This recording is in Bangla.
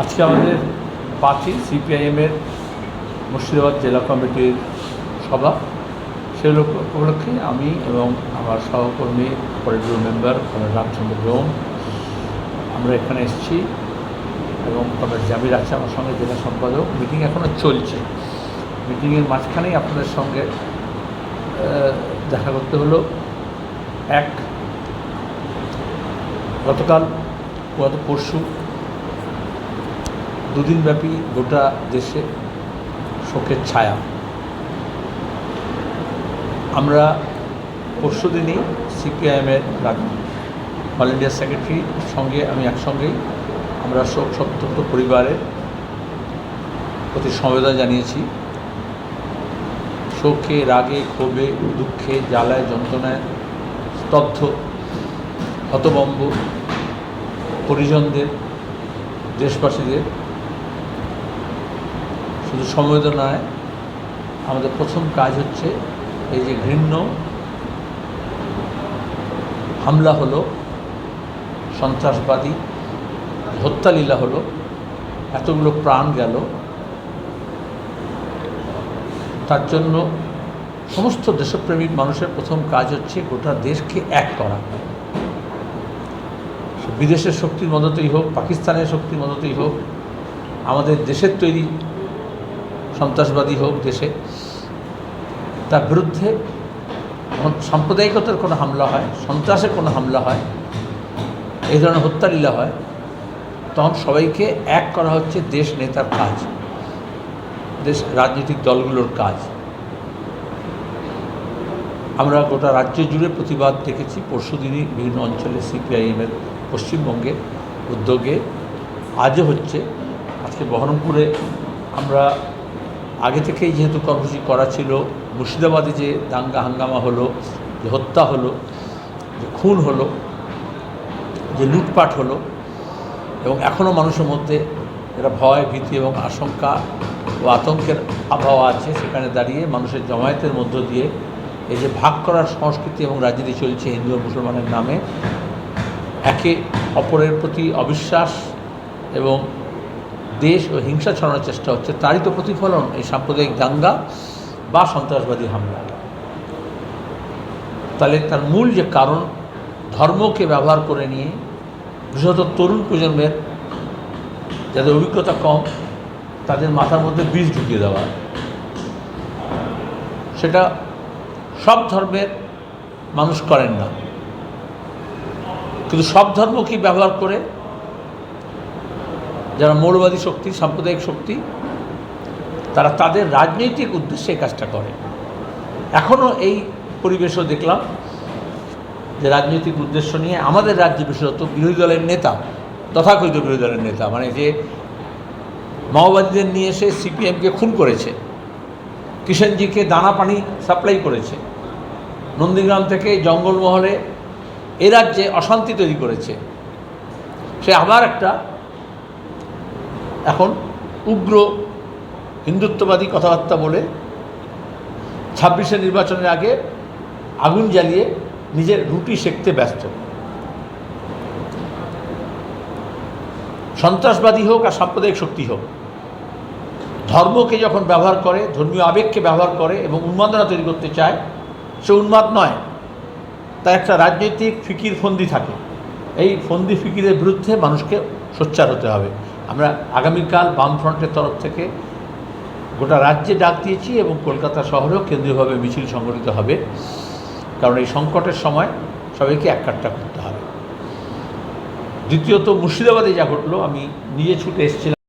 আজকে আমাদের পার্টি সিপিআইএমের মুর্শিদাবাদ জেলা কমিটির সভা। সে উপলক্ষে আমি এবং আমার সহকর্মী পলিটিক্যাল মেম্বার কমরেড রামচন্দ্র ব্রহ্ম, আমরা এখানে এসেছি এবং কমরেড জামির আছে আমার সঙ্গে জেলা সম্পাদক। মিটিং এখনও চলছে। মিটিংয়ের মাঝখানেই আপনাদের সঙ্গে দেখা করতে হলো এক, গতকাল, গত পরশু দুদিনব্যাপী গোটা দেশে শোকের ছায়া। আমরা পরশু দিনই সিপিআইএমের অল ইন্ডিয়া সেক্রেটারির সঙ্গে, আমি একসঙ্গেই আমরা শোক সন্তপ্ত পরিবারের প্রতি সমবেদনা জানিয়েছি। শোকে, রাগে, ক্ষোভে, দুঃখে, জ্বালায়, যন্ত্রণায় স্তব্ধ হতবম্ব পরিজনদের, দেশবাসীদের শুধু সমবেদনায় আমাদের প্রথম কাজ হচ্ছে এই যে ঘৃণ্য হামলা হলো, সন্ত্রাসবাদী হত্যালীলা হলো, এতগুলো প্রাণ গেল। তার জন্য সমস্ত দেশপ্রেমিক মানুষের প্রথম কাজ হচ্ছে গোটা দেশকে এক করা। বিদেশের শক্তির মদতেই হোক, পাকিস্তানের শক্তির মদতেই হোক, আমাদের দেশের তৈরি সন্ত্রাসবাদী হোক দেশে, তার বিরুদ্ধে সাম্প্রদায়িকতার কোনো হামলা হয় সন্ত্রাসের কোনো হামলা হয়, এই ধরনের হত্যালীলা হয়, তখন সবাইকে এক করা হচ্ছে দেশ নেতার কাজ, দেশ রাজনৈতিক দলগুলোর কাজ। আমরা গোটা রাজ্য জুড়ে প্রতিবাদ দেখেছি। পরশুদিনই বিভিন্ন অঞ্চলে সিপিআইএমের পশ্চিমবঙ্গে উদ্যোগে আজও হচ্ছে। আজকে বহরমপুরে আমরা আগে থেকেই যেহেতু কর্মসূচি করা ছিল, মুর্শিদাবাদে যে দাঙ্গা হাঙ্গামা হলো, যে হত্যা হলো, যে খুন হলো, যে লুটপাট হলো, এবং এখনও মানুষের মধ্যে একটা ভয়, ভীতি এবং আশঙ্কা ও আতঙ্কের আবহাওয়া আছে সেখানে দাঁড়িয়ে মানুষের জমায়েতের মধ্য দিয়ে এই যে ভাগ করার সংস্কৃতি এবং রাজনীতি চলছে হিন্দু ও মুসলমানের নামে, একে অপরের প্রতি অবিশ্বাস এবং দেশ ও হিংসা ছড়ানোর চেষ্টা হচ্ছে। তারই তো প্রতিফলন এই সাম্প্রদায়িক দাঙ্গা বা সন্ত্রাসবাদী হামলা। তাহলে তার মূল যে কারণ, ধর্মকে ব্যবহার করে নিয়ে বিশেষত তরুণ প্রজন্মের যাদের অভিজ্ঞতা কম, তাদের মাথার মধ্যে বীজ ঢুকিয়ে দেওয়া। সেটা সব ধর্মের মানুষ করেন না। কিন্তু সব ধর্মকেই ব্যবহার করে যারা মৌলবাদী শক্তি, সাম্প্রদায়িক শক্তি, তারা তাদের রাজনৈতিক উদ্দেশ্যে কাজটা করে। এখনও এই পরিবেশও দেখলাম যে রাজনৈতিক উদ্দেশ্য নিয়ে আমাদের রাজ্যে বিশেষত বিরোধী দলের নেতা, তথাকথিত বিরোধী দলের নেতা মানে যে মাওবাদীদের নিয়ে এসে সিপিএমকে খুন করেছে, কিষেনজিকে দানা পানি সাপ্লাই করেছে, নন্দীগ্রাম থেকে জঙ্গলমহলে এ রাজ্যে অশান্তি তৈরি করেছে, সে আবার একটা এখন উগ্র হিন্দুত্ববাদী কথাবার্তা বলে ছাব্বিশে নির্বাচনের আগে আগুন জ্বালিয়ে নিজের রুটি সেঁকতে ব্যস্ত। সন্ত্রাসবাদী হোক আর সাম্প্রদায়িক শক্তি হোক, ধর্মকে যখন ব্যবহার করে, ধর্মীয় আবেগকে ব্যবহার করে এবং উন্মাদনা তৈরি করতে চায়, সে উন্মাদ নয়, তার একটা রাজনৈতিক ফিকির ফন্দি থাকে। এই ফন্দি ফিকিরের বিরুদ্ধে মানুষকে সোচ্চার হতে হবে। আমরা আগামীকাল বামফ্রন্টের তরফ থেকে গোটা রাজ্যে ডাক দিয়েছি এবং কলকাতা শহরেও কেন্দ্রীয়ভাবে মিছিল সংগঠিত হবে। কারণ এই সংকটের সময় সবাইকে এককাট্টা করতে হবে। দ্বিতীয়ত মুর্শিদাবাদে যা ঘটলো, আমি নিজে ছুটে এসেছিলাম।